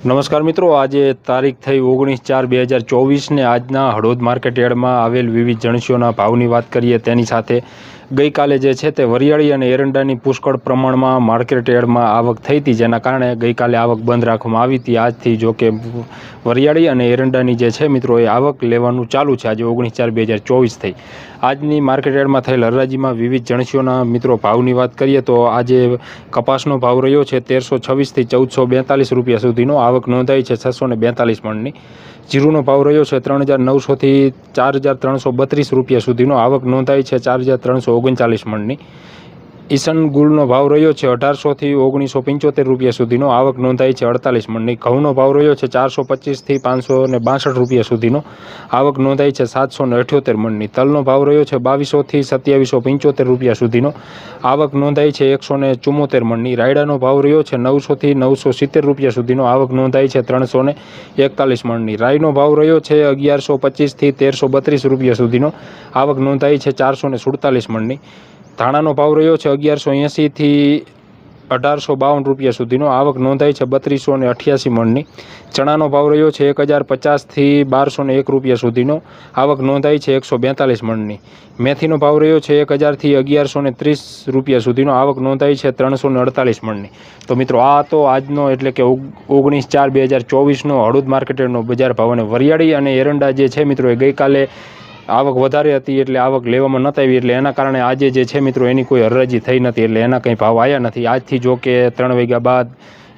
નમસ્કાર મિત્રો, આજે તારીખ થઈ ઓગણીસ ચાર બે હજાર ચોવીસને આજના હળોદ માર્કેટ આવેલ વિવિધ જણસીઓના ભાવની વાત કરીએ, તેની સાથે ગઈકાલે જે છે તે વરિયાળી અને એરંડાની પુષ્કળ પ્રમાણમાં માર્કેટ આવક થઈ હતી, જેના કારણે ગઈકાલે આવક બંધ રાખવામાં આવી હતી. આજથી જો કે વરિયાળી અને એરંડાની જે છે મિત્રો, એ આવક લેવાનું ચાલુ છે. આજે ઓગણીસ ચાર બે હજાર ચોવીસ થઈ. આજની માર્કેટ યાર્ડમાં થયેલ હરરાજીમાં વિવિધ જણસીઓના મિત્રો ભાવની વાત કરીએ તો આજે કપાસનો ભાવ રહ્યો છે તેરસો છવ્વીસથી ચૌદસો બેતાલીસ રૂપિયા સુધીનો. આવક નોંધાઈ છે છસો ને બેતાલીસ મણની. જીરુનો ભાવ રહ્યો છે ત્રણ હજાર નવસોથી ચાર હજાર ત્રણસો બત્રીસ રૂપિયા સુધીનો. આવક નોંધાઈ છે ચાર હજાર ત્રણસો ઓગણચાલીસ મણની. ઈસન ગુલનો ભાવ રહ્યો છે અઢારસોથી ઓગણીસો પંચોતેર રૂપિયા સુધીનો. આવક નોંધાઈ છે અડતાલીસ મણની. ઘઉંનો ભાવ રહ્યો છે ચારસો પચીસથી પાંચસો ને બાસઠ રૂપિયા સુધીનો. આવક નોંધાઈ છે સાતસો ને અઠ્યોતેર મણની. તલનો ભાવ રહ્યો છે બાવીસોથી સત્યાવીસો પંચોતેર રૂપિયા સુધીનો. આવક નોંધાઈ છે એકસો ને ચુમ્મોતેર મણની. રાયડાનો ભાવ રહ્યો છે નવસોથી નવસો સિત્તેર રૂપિયા સુધીનો. આવક નોંધાઈ છે ત્રણસો ને એકતાલીસ મણની. રાયનો ભાવ રહ્યો છે અગિયારસો પચીસથી તેરસો બત્રીસ રૂપિયા સુધીનો. આવક નોંધાઈ છે ચારસો ને સુડતાલીસ મણની. ધાણાનો ભાવ રહ્યો છે અગિયારસો એંસીથી અઢારસો બાવન રૂપિયા સુધીનો. આવક નોંધાઈ છે બત્રીસો ને અઠ્યાસી મણની. ચણાનો ભાવ રહ્યો છે એક હજાર પચાસથી બારસો ને એક રૂપિયા સુધીનો. આવક નોંધાઈ છે એકસો બેતાલીસ મણની. મેથીનો ભાવ રહ્યો છે એક હજારથી અગિયારસો ને ત્રીસ રૂપિયા સુધીનો. આવક નોંધાઈ છે ત્રણસો ને અડતાલીસ મણની. તો મિત્રો, આ તો આજનો એટલે કે ઓગણીસ ચાર બે હજાર ચોવીસનો હળુદ માર્કેટનો બજાર ભાવ અને વરિયાળી અને એરંડા જે છે મિત્રો, એ ગઈકાલે આવક વધારે હતી એટલે આવક લેવામાં નહોતી આવી, એટલે એના કારણે આજે જે છે મિત્રો, એની કોઈ હરાજી થઈ નથી, એટલે એના કંઈ ભાવ આવ્યા નથી. આજથી જો કે ત્રણ વાગ્યા બાદ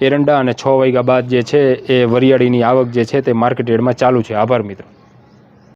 એરંડા અને છ વાગ્યા બાદ જે છે એ વરિયાળીની આવક જે છે તે માર્કેટ યાર્ડમાં ચાલુ છે. આભાર મિત્રો.